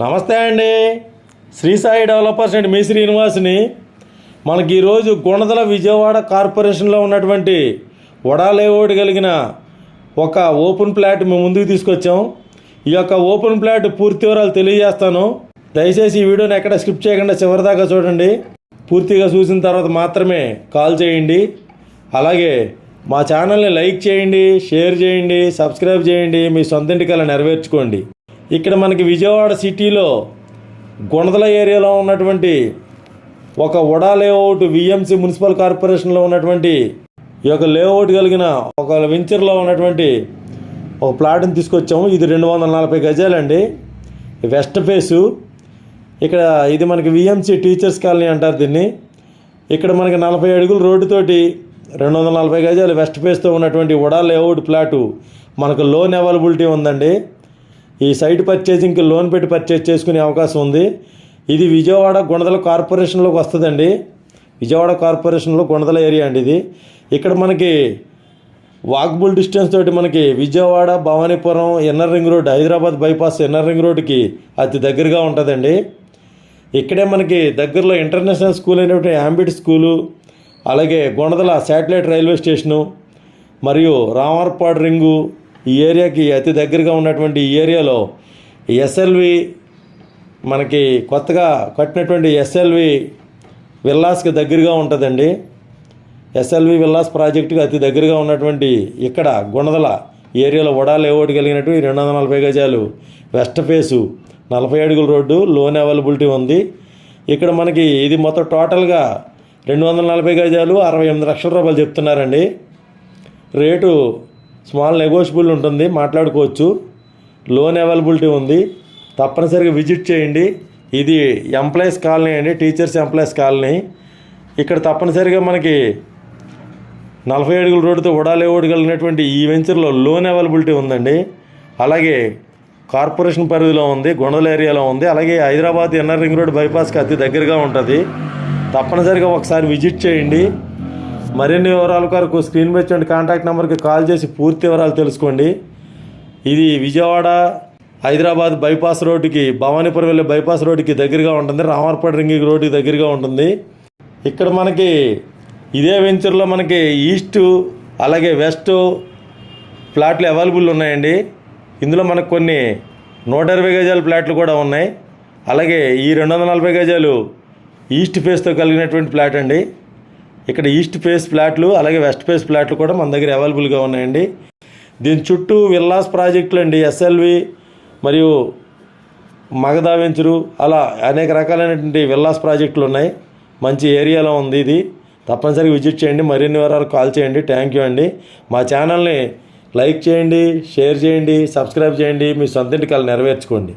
నమస్తే అండి. Shri Sai developers and మీ శ్రీనివాస్ని. మనకి ఈరోజు గుణదల విజయవాడ కార్పొరేషన్లో ఉన్నటువంటి వడా కలిగిన ఒక ఓపెన్ ప్లాట్ మేము ముందుకు తీసుకొచ్చాం. ఈ యొక్క ఓపెన్ ప్లాట్ పూర్తి వివరాలు తెలియజేస్తాను. దయచేసి ఈ వీడియోని ఎక్కడ స్కిప్ చేయకుండా చివరిదాకా చూడండి. పూర్తిగా చూసిన తర్వాత మాత్రమే కాల్ చేయండి. అలాగే మా ఛానల్ని లైక్ చేయండి షేర్ చేయండి సబ్స్క్రైబ్ చేయండి మీ సొంత ఇంటికల్లా నెరవేర్చుకోండి. ఇక్కడ మనకి విజయవాడ సిటీలో గుణదల ఏరియాలో ఉన్నటువంటి ఒక వడా లేఅవుట్ విఎంసి మున్సిపల్ కార్పొరేషన్లో ఉన్నటువంటి ఈ యొక్క లేఅవుట్ కలిగిన ఒక వెంచర్లో ఉన్నటువంటి ఒక ప్లాట్ని తీసుకొచ్చాము. ఇది రెండు వందల నలభై గజాలండి. West face. ఇక్కడ ఇది మనకి విఎంసి టీచర్స్ కాలనీ అంటారు దీన్ని. ఇక్కడ మనకి నలభై అడుగుల రోడ్డుతోటి రెండు వందల నలభై గజాలు వెస్ట్ ఫేస్తో ఉన్నటువంటి వడా లేఅవుట్ ప్లాటు మనకు లోన్ అవైలబిలిటీ ఉందండి. ఈ సైట్ పర్చేసింగ్కి లోన్ పెట్టి పర్చేజ్ చేసుకునే అవకాశం ఉంది. ఇది విజయవాడ గుణదల కార్పొరేషన్లోకి వస్తుందండి. విజయవాడ కార్పొరేషన్లో గుణదల ఏరియా అండి ఇది. ఇక్కడ మనకి వాక్బుల్ డిస్టెన్స్ తోటి మనకి Vijayawada Bhavanipuram NR ring road Hyderabad bypass NR ring రోడ్కి అతి దగ్గరగా ఉంటుందండి. ఇక్కడే మనకి దగ్గరలో ఇంటర్నేషనల్ స్కూల్ అయినటువంటి ఆంబిడ్ స్కూలు అలాగే గుణదల శాటిలైట్ రైల్వే స్టేషను మరియు రామర్పాడు రింగు ఈ ఏరియాకి అతి దగ్గరగా ఉన్నటువంటి ఈ ఏరియాలో ఎస్ఎల్వి మనకి కొత్తగా కట్టినటువంటి ఎస్ఎల్వి విల్లాస్కి దగ్గరగా ఉంటుందండి. ఎస్ఎల్వి విల్లాస్ ప్రాజెక్టుకి అతి దగ్గరగా ఉన్నటువంటి ఇక్కడ గుణదల ఏరియాలో వడా లేఅవుట్ కలిగినట్టు రెండు వందల నలభై గజాలు వెస్ట్ ఫేసు నలభై అడుగుల రోడ్డు లోన్ అవైలబిలిటీ ఉంది. ఇక్కడ మనకి ఇది మొత్తం టోటల్గా రెండు వందల నలభై గజాలు అరవై ఎనిమిది లక్షల రూపాయలు చెప్తున్నారండి. రేటు స్మాల్ నెగోషియబుల్ ఉంటుంది మాట్లాడుకోవచ్చు. లోన్ అవైలబిలిటీ ఉంది. తప్పనిసరిగా విజిట్ చేయండి. ఇది ఎంప్లాయీస్ కాలనీ అండి టీచర్స్ ఎంప్లాయీస్ కాలనీ. ఇక్కడ తప్పనిసరిగా మనకి నలభై అడుగుల రోడ్డుతో ఉడాలేవుడు కలిగినటువంటి ఈ వెంచర్లో లోన్ అవైలబిలిటీ ఉందండి. అలాగే కార్పొరేషన్ పరిధిలో ఉంది గొండల ఏరియాలో ఉంది. అలాగే హైదరాబాద్ ఎన్ఆర్ రింగ్ రోడ్ బైపాస్కి అతి దగ్గరగా ఉంటుంది. తప్పనిసరిగా ఒకసారి విజిట్ చేయండి. మరిన్ని వివరాల కొరకు స్క్రీన్ మీద చూడండి. కాంటాక్ట్ నెంబర్కి కాల్ చేసి పూర్తి వివరాలు తెలుసుకోండి. ఇది విజయవాడ హైదరాబాద్ బైపాస్ రోడ్డుకి భవానీపురం వెళ్ళే బైపాస్ రోడ్డుకి దగ్గరగా ఉంటుంది. రామర్పేట రింగ్ రోడ్డుకి దగ్గరగా ఉంటుంది. ఇక్కడ మనకి ఇదే వెంచర్లో మనకి ఈస్ట్ అలాగే వెస్ట్ ఫ్లాట్లు అవైలబుల్ ఉన్నాయండి. ఇందులో మనకు కొన్ని నూట ఇరవై గజాల ఫ్లాట్లు కూడా ఉన్నాయి. అలాగే ఈ రెండు వందల నలభై గజాలు ఈస్ట్ ఫేస్తో కలిగినటువంటి ఫ్లాట్ అండి. ఇక్కడ ఈస్ట్ ఫేస్ ఫ్లాట్లు అలాగే వెస్ట్ ఫేస్ ఫ్లాట్లు కూడా మన దగ్గర అవైలబుల్గా ఉన్నాయండి. దీని చుట్టూ విల్లాస్ ప్రాజెక్టులు అండి ఎస్ఎల్వి మరియు మగధా వెంచరు అలా అనేక రకాలైనటువంటి విల్లాస్ ప్రాజెక్టులు ఉన్నాయి. మంచి ఏరియాలో ఉంది ఇది. తప్పనిసరిగా విజిట్ చేయండి. మరిన్ని వివరాలు కాల్ చేయండి. థ్యాంక్ యూ అండి. మా ఛానల్ని లైక్ చేయండి షేర్ చేయండి సబ్స్క్రైబ్ చేయండి. మీ సొంత ఇంటికాలు నెరవేర్చుకోండి.